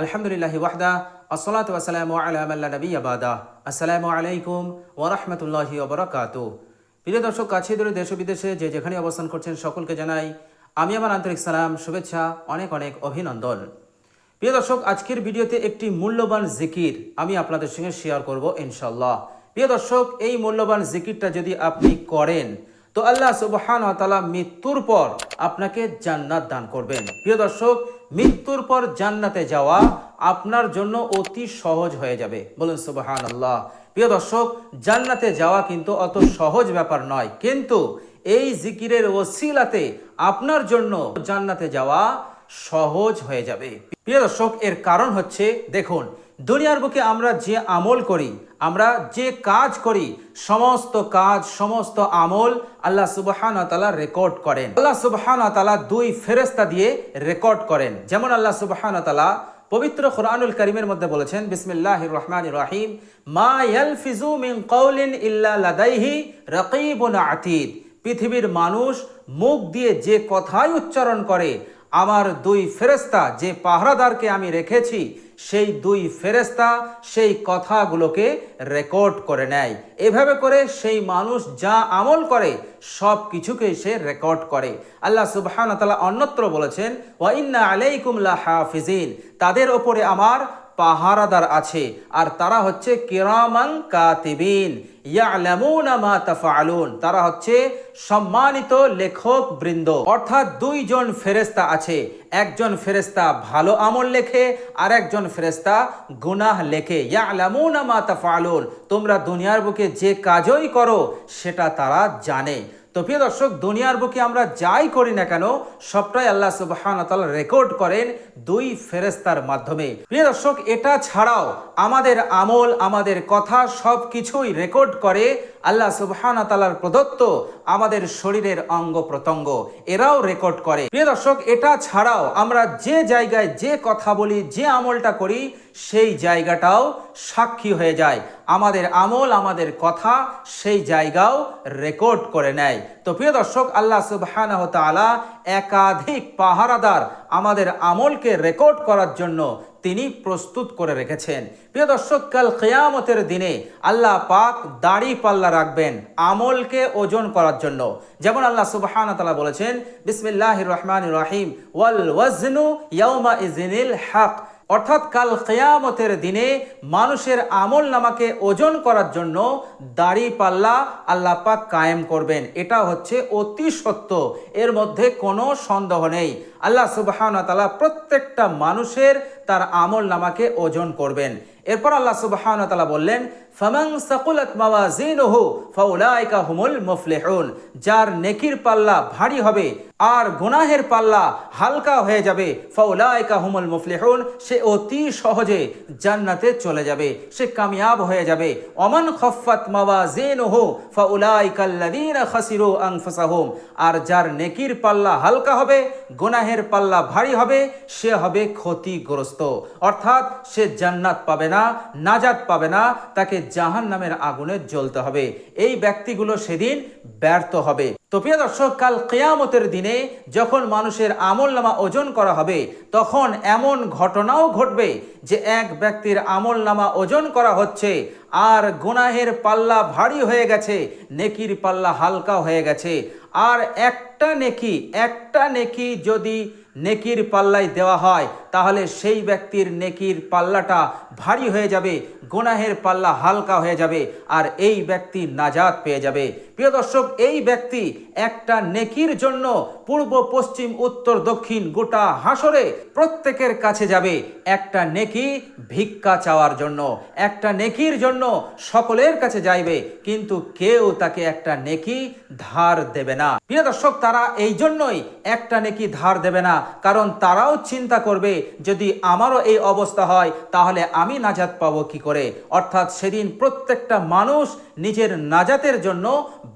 আলহামদুলিল্লাহি ওয়াহদা, আসসালাতু ওয়াসসালামু আলা মাল্লা নবিয়্যা বাদা। আসসালামু আলাইকুম ওয়া রাহমাতুল্লাহি ওয়া বারাকাতুহু। প্রিয় দর্শক কাছে দূরে দেশ বিদেশে যে যেখানে অবস্থান করছেন সকলকে জানাই আমি আমার আন্তরিক সালাম, শুভেচ্ছা, অনেক অনেক অভিনন্দন। প্রিয় দর্শক, আজকের ভিডিওতে একটি মূল্যবান জিকির আমি আপনাদের সঙ্গে শেয়ার করব ইনশাল্লাহ প্রিয় দর্শক, এই মূল্যবান জিকিরটা যদি আপনি করেন, তো আল্লাহ সুবহান তাআলা মৃত্যুর পর আপনাকে জান্নাত দান করবেন। প্রিয় দর্শক মৃত্যুর পর জান্নাতে যাওয়া আপনার জন্য অতি সহজ হয়ে যাবে। বলুন সুবাহান আল্লাহ প্রিয় দর্শক, জান্নাতে যাওয়া কিন্তু অত সহজ ব্যাপার নয়। কিন্তু এই জিকিরের ওসিলাতে আপনার জন্য জান্নাতে যাওয়া সহজ হয়ে যাবে। প্রিয় দর্শক, এর কারণ হচ্ছে, দেখুন দুনিয়ার বুকে আমরা যে আমল করি, আমরা যে কাজ করি, সমস্ত কাজ, সমস্ত আমল আল্লাহ সুবহান তালা রেকর্ড করেন। আল্লাহ সুবহান তালা দুই ফেরেস্তা দিয়ে রেকর্ড করেন। যেমন আল্লাহ সুবহান তালা পবিত্র কোরআনুল করিমের মধ্যে বলেছেন বিসমিল্লাহ রহমান রাহিম। মা ইয়ালফিজু মিন কওলিন ইল্লা লাদাইহি রাকিবুন আতীদ। পৃথিবীর মানুষ মুখ দিয়ে যে কথাই উচ্চারণ করে আমার দুই ফেরেস্তা যে পাহারাদারকে আমি রেখেছি, সেই দুই ফেরেস্তা সেই কথাগুলোকে রেকর্ড করে নেয়। এভাবে করে সেই মানুষ যা আমল করে সব কিছুকে সে রেকর্ড করে। আল্লাহ সুবহান তালা অন্যত্র বলেছেন ওয়াইন্না আলাইকুম হাফিজিন তাদের ওপরে আমার পাহারাদার আছে, আর তারা হচ্ছে কিরামান কাতিবিন। তারা হচ্ছে সম্মানিত লেখক বৃন্দ। অর্থাৎ দুইজন ফেরেস্তা আছে। একজন ফেরেস্তা ভালো আমল লেখে, আর একজন ফেরেস্তা গুনাহ লেখে। মা তাফআলুন। তোমরা দুনিয়ার বুকে যে কাজই করো, সেটা তারা জানে। তো প্রিয় দর্শক, দুনিয়ার বুকে আমরা যাই করি না কেন, সবটাই আল্লাহ সুবহান রেকর্ড করেন দুই ফেরেস্তার মাধ্যমে। প্রিয় দর্শক, এটা ছাড়াও আমাদের আমল, আমাদের কথা সব কিছুই রেকর্ড করে আল্লাহ সুবহান তাআলার প্রদত্ত আমাদের শরীরের অঙ্গ প্রত্যঙ্গ, এরাও রেকর্ড করে। প্রিয় দর্শক, এটা ছাড়াও আমরা যে জায়গায় যে কথা বলি, যে আমলটা করি সেই জায়গাটাও সাক্ষী হয়ে যায়। আমাদের আমল, আমাদের কথা সেই জায়গাও রেকর্ড করে নেয়। তো প্রিয় দর্শক, আল্লাহ তাআলা একাধিক পাহারাদার আমাদের আমলকে রেকর্ড করার জন্য তিনি প্রস্তুত করে রেখেছেন। প্রিয় দর্শক, কাল কেয়ামতের দিনে আল্লাহ পাক দাড়ি পাল্লা রাখবেন আমলকে ওজন করার জন্য। যেমন আল্লাহ সুবহান তালা বলেছেন বিসমিল্লাহ রহমান রাহিম, ওয়াল ওয়াজনু ইয়াউমা ইজিনিল হক। অর্থাৎ কাল কেয়ামতের দিনে মানুষের আমল নামাকে ওজন করার জন্য দাড়ি পাল্লা আল্লাপাক কায়েম করবেন। এটা হচ্ছে অতি সত্য। এর মধ্যে কোনো সন্দেহ নেই। আল্লাহ সুবহান তালা প্রত্যেকটা মানুষের তার আমল নামাকে ওজন করবেন। এরপর আল্লাহ সুবহান তালা বললেন ফামাং সাকুলাত মাওয়াজিনহু ফাউলাইকা হুমুল মুফলিহুন। যার নেকির পাল্লা ভারী হবে, আর গুনাহের পাল্লা হালকা হয়ে যাবে, ফাউলাইকা হুমুল মুফলিহুন। সে অতি সহজে জান্নাতে চলে যাবে, সে কামিয়াব হয়ে যাবে। অমান খফাত মাওয়াজিনহু ফাউলাইকা আল্লাযীনা খাসিরু আনফুসাহুম। আর যার নেকির পাল্লা হালকা হবে, গুনাহের পাল্লা ভারী হবে, সে হবে ক্ষতিগ্রস্ত। অর্থাৎ সে জান্নাত পাবে না, নাজাত পাবে না, তাকে জাহান নামের আগুনে জ্বলতে হবে। এই ব্যক্তিগুলো সেদিন ব্যর্থ হবে। তো প্রিয় দর্শক, কাল কেয়ামতের দিনে যখন মানুষের আমল নামা ওজন করা হবে, তখন এমন ঘটনাও ঘটবে যে এক ব্যক্তির আমল নামা ওজন করা হচ্ছে আর গুনাহের পাল্লা ভারী হয়ে গেছে, নেকির পাল্লা হালকা হয়ে গেছে। আর একটা নেকি একটা নেকি যদি নেকির পাল্লায় দেওয়া হয়, তাহলে সেই ব্যক্তির নেকির পাল্লাটা ভারী হয়ে যাবে, গোনাহের পাল্লা হালকা হয়ে যাবে, আর এই ব্যক্তি নাজাত পেয়ে যাবে। প্রিয় দর্শক, এই ব্যক্তি একটা নেকির জন্য পূর্ব, পশ্চিম, উত্তর, দক্ষিণ গোটা হাসরে প্রত্যেকের কাছে যাবে, একটা নেকি ভিক্ষা চাওয়ার জন্য। একটা নেকির জন্য সকলের কাছে যাইবে, কিন্তু কেউ তাকে একটা নেকি ধার দেবে না। প্রিয় দর্শক, তারা এই জন্যই একটা নেকি ধার দেবে না। কারণ তারাও চিন্তা করবে, যদি আমারও এই অবস্থা হয়, তাহলে আমি নাজাত পাবো কি করে? অর্থাৎ সেদিন প্রত্যেকটা মানুষ নিজের নাজাতের জন্য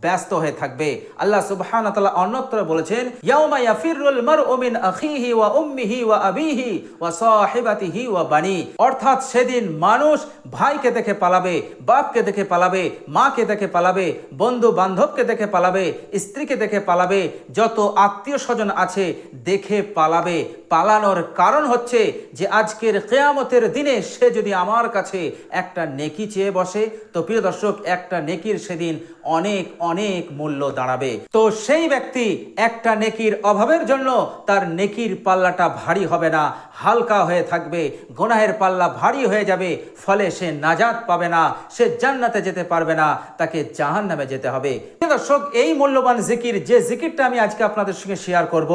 ব্যস্ত হয়ে থাকবে। আল্লাহ সুবহান ওয়া অন্যত্র বলেছেন, ইয়াউমা ইয়াফিরুল মারউ মিন আখিহি ওয়া উম্মিহি ওয়া আবিহি ওয়া সাহিবাতিহি ওয়া বানি। অর্থাৎ সেদিন মানুষ ভাইকে দেখে পালাবে, বাপকে দেখে পালাবে, মাকে দেখে পালাবে বন্ধু বান্ধবকে দেখে পালাবে, স্ত্রীকে দেখে পালাবে, যত আত্মীয় স্বজন আছে দেখে পালাবে। পালানোর কারণ হচ্ছে যে আজকের কেয়ামতের দিনে সে যদি আমার কাছে একটা নেকি চেয়ে বসে, তো প্রিয় দর্শক একটা নেকির সেদিন অনেক অনেক মূল্য দাঁড়াবে। তো সেই ব্যক্তি একটা নেকির অভাবের জন্য তার নেকির পাল্লাটা ভারী হবে না, হালকা হয়ে থাকবে, গোনাহের পাল্লা ভারী হয়ে যাবে, ফলে সে নাজাত পাবে না, সে জান্নাতে যেতে পারবে না, তাকে জাহান নামে যেতে হবে। দর্শক, এই মূল্যবান জিকির, যে জিকিরটা আমি আজকে আপনাদের সঙ্গে শেয়ার করব,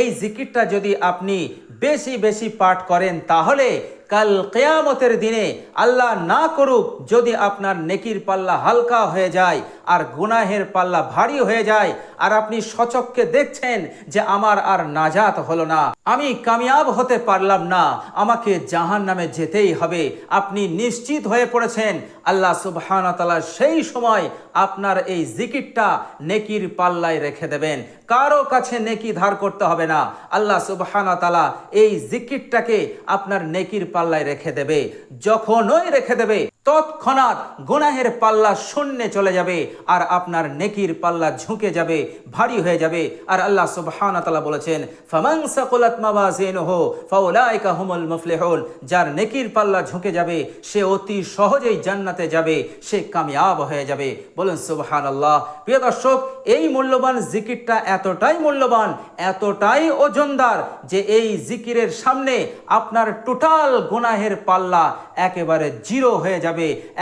এই জিকিরটা যদি আপনি বেশি বেশি পাঠ করেন, তাহলে কাল কেয়ামতের দিনে আল্লাহ না করুক যদি আপনার নেকির পাল্লা হালকা হয়ে যায় আর গুনাহের পাল্লা ভারী হয়ে যায়, আর আপনি সচককে দেখছেন যে আমার আর নাজাত হলো না। আমি কামিয়াব হতে পারলাম না। আমাকে জাহান নামে যেতেই হবে। আপনি নিশ্চিত হয়ে পড়েছেন। আল্লাহ সুবহান তালা সেই সময় আপনার এই জিকিরটা নেকির পাল্লায় রেখে দেবেন। কারও কাছে নেকি ধার করতে হবে না। আল্লাহ সুবহান তালা এই জিকিরটাকে আপনার নেকির পাল্লায় রেখে দেবে। যখনই রেখে দেবে তৎক্ষণাৎ গুনাহের পাল্লা শূন্যে চলে যাবে, আর আপনার নেকির পাল্লা ঝুঁকে যাবে, ভারী হয়ে যাবে। আর আল্লাহ সুবহান তালা বলেছেন, ফামান সাকুলাত মাওয়াজিনুহু ফাউলাইকা হুমুল যার নেকির পাল্লা ঝুঁকে যাবে, সে অতি সহজেই জান্নাতে যাবে, সে কামিয়াব হয়ে যাবে। বলুন সুবহানাল্লাহ। প্রিয় দর্শক, এই মূল্যবান জিকিরটা এতটাই মূল্যবান, এতটাই ওজনদার, যে এই জিকিরের সামনে আপনার টোটাল গোনাহের পাল্লা একেবারে জিরো হয়ে যাবে।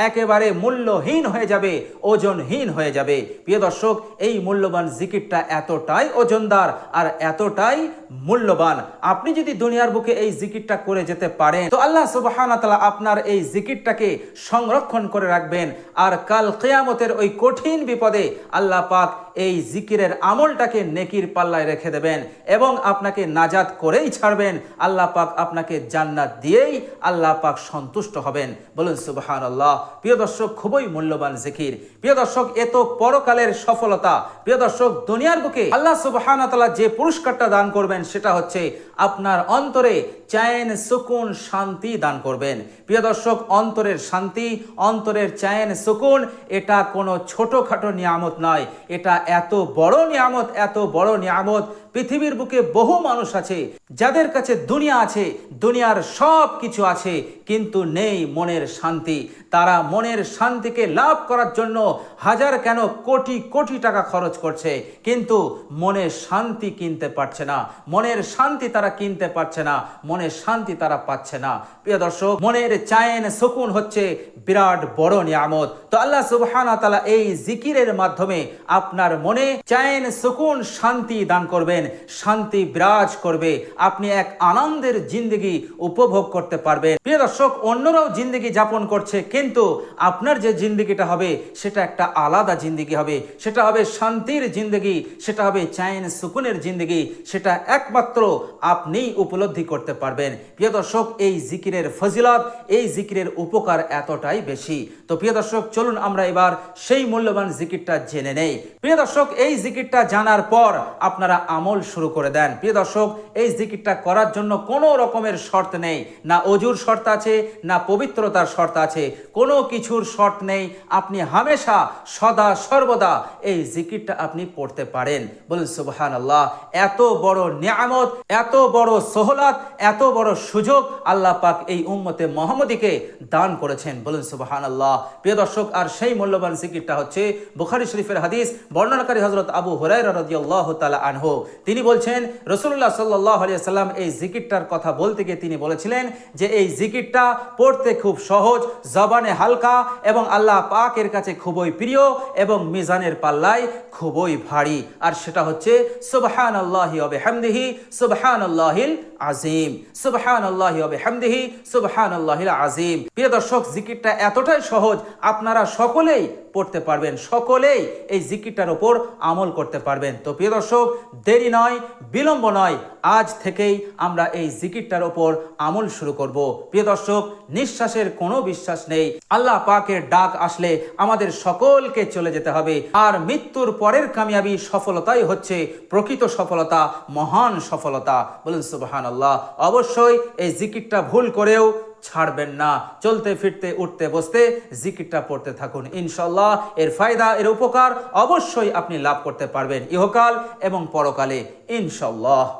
একেবারে মূল্যহীন হয়ে যাবে, ওজনহীন হয়ে যাবে। প্রিয় দর্শক, এই মূল্যবান জিকিরটা এতটাই ওজনদার আর এতটাই মূল্যবান। আপনি যদি দুনিয়ার বুকে এই জিকিরটা করে যেতে পারেন, তো আল্লাহ সুবহানাহু ওয়া আপনার এই জিকিরটাকে সংরক্ষণ করে রাখবেন। আর কাল কিয়ামতের ওই কঠিন বিপদে আল্লাহ পাক এই জিকিরের আমলটাকে নেকির পাল্লায় রেখে দেবেন এবং আপনাকে নাজাত করেই ছাড়বেন। আল্লাহ পাক আপনাকে জান্নাত দিয়েই আল্লাহ পাক সন্তুষ্ট হবেন। বলুন সুবহান আল্লাহ প্রিয় দর্শক, খুবই মূল্যবান জিকির। প্রিয় দর্শক এত পরকালের সফলতা। প্রিয় দর্শক, দুনিয়ার বুকে আল্লাহ সুবহান তাআলা যে পুরস্কারটা দান করবেন, সেটা হচ্ছে আপনার অন্তরে চায়েন, সুকুন, শান্তি দান করবেন। প্রিয় দর্শক, অন্তরের শান্তি, অন্তরের চায়েন, সুকুন, এটা কোনো ছোটোখাটো নিয়ামত নয়। এটা এত বড় নিয়ামত, এত বড় নিয়ামত। পৃথিবীর বুকে বহু মানুষ আছে, যাদের কাছে দুনিয়া আছে, দুনিয়ার সব কিছু আছে, কিন্তু নেই মনের শান্তি। তারা মনের শান্তিকে লাভ করার জন্য হাজার কেন কোটি কোটি টাকা খরচ করছে। কিন্তু মনের শান্তি কিনতে পারছে না। মনের শান্তি তারা কিনতে পারছে না। মনের শান্তি তারা পাচ্ছে না। প্রিয় দর্শক, মনের চায়েন সুকুন হচ্ছে বিরাট বড় নিয়ামত। তো আল্লাহ সুবহানা তালা এই জিকিরের মাধ্যমে আপনার মনে চায়েন সুকুন শান্তি দান করবেন। শান্তি বিরাজ করবে। আপনি এক আনন্দের জিন্দগি উপভোগ করতে পারবেন। প্রিয় দর্শক, অন্যরাও জিন্দগি যাপন করছে। কিন্তু আপনার যে জিন্দগিটা হবে, সেটা একটা আলাদা জিন্দগি হবে। সেটা হবে শান্তির জিন্দগি, সেটা হবে চায়েন সুকুনের জিন্দগি, সেটা একমাত্র আপনিই উপলব্ধি করতে পারবেন। প্রিয় দর্শক, এই জিকিরের ফজিলত, এই জিকিরের উপকার এতটাই বেশি। তো প্রিয় দর্শক, চলুন আমরা এবার সেই মূল্যবান জিকিরটা জেনে নেই। প্রিয় দর্শক, এই জিকিরটা জানার পর আপনারা আমল শুরু করে দেন। প্রিয় দর্শক, এই জিকিরটা করার জন্য কোনো রকমের শর্ত নেই। না অজুর শর্ত আছে, না পবিত্রতার শর্ত আছে। কোনো কিছুর শর্ত নেই। আপনি হামেশা সদা সর্বদা এই জিকিরটা আপনি পড়তে পারেন। বলুন সুবহান আল্লাহ এত বড় নিয়ামত, এত বড় সোহলাত, এত বড় সুযোগ আল্লাহ পাক এই উম্মতে মোহাম্মদীকে দান করেছেন। বলুন সুবহান আল্লাহ প্রিয় দর্শক, আর সেই মূল্যবান জিকিরটা হচ্ছে বুখারি শরীফের হাদিস, বর্ণনাকারী হজরত আবু হুরাইরা রাদিয়াল্লাহু তাআলা আনহু। তিনি বলছেন রসুল্লাহ সাল্লাহ আলিয়া এই জিকিরটার কথা বলতে গিয়ে তিনি বলেছিলেন যে, এই জিকিরটা পড়তে খুব সহজ জবানে হালকা এবং আল্লাহ পাকের কাছে খুবই প্রিয় এবং মিজানের পাল্লায় খুবই ভারী। আর সেটা হচ্ছে সুবহান আল্লাহি অবে হামদিহি সুবহান আল্লাহিল আজিম সুবহান আল্লাহি অবে হামদিহি সুবহান আল্লাহিল আজিম প্রিয় দর্শক, জিকিরটা এতটাই সহজ, আপনারা সকলেই পড়তে পারবেন, সকলেই এই জিকিরটার ওপর আমল করতে পারবেন। তো প্রিয় দর্শক, দেরি নয়, বিলম্ব নয় আজ থেকেই আমরা এই জিকিরটার ওপর আমল শুরু করব। প্রিয় দর্শক, নিঃশ্বাসের কোনো বিশ্বাস নেই। আল্লাহ পাকের ডাক আসলে আমাদের সকলকে চলে যেতে হবে। আর মৃত্যুর পরের কামিয়াবি সফলতাই হচ্ছে প্রকৃত সফলতা, মহান সফলতা। বলুন সুবহান আল্লাহ অবশ্যই এই জিকিরটা ভুল করেও ছাড়বেন না। চলতে, ফিরতে, উঠতে, বসতে জিকিরটা পড়তে থাকুন। ইনশাল্লাহ এর ফায়দা, এর উপকার অবশ্যই আপনি লাভ করতে পারবেন ইহকাল এবং পরকালে। ইনশাল্লাহ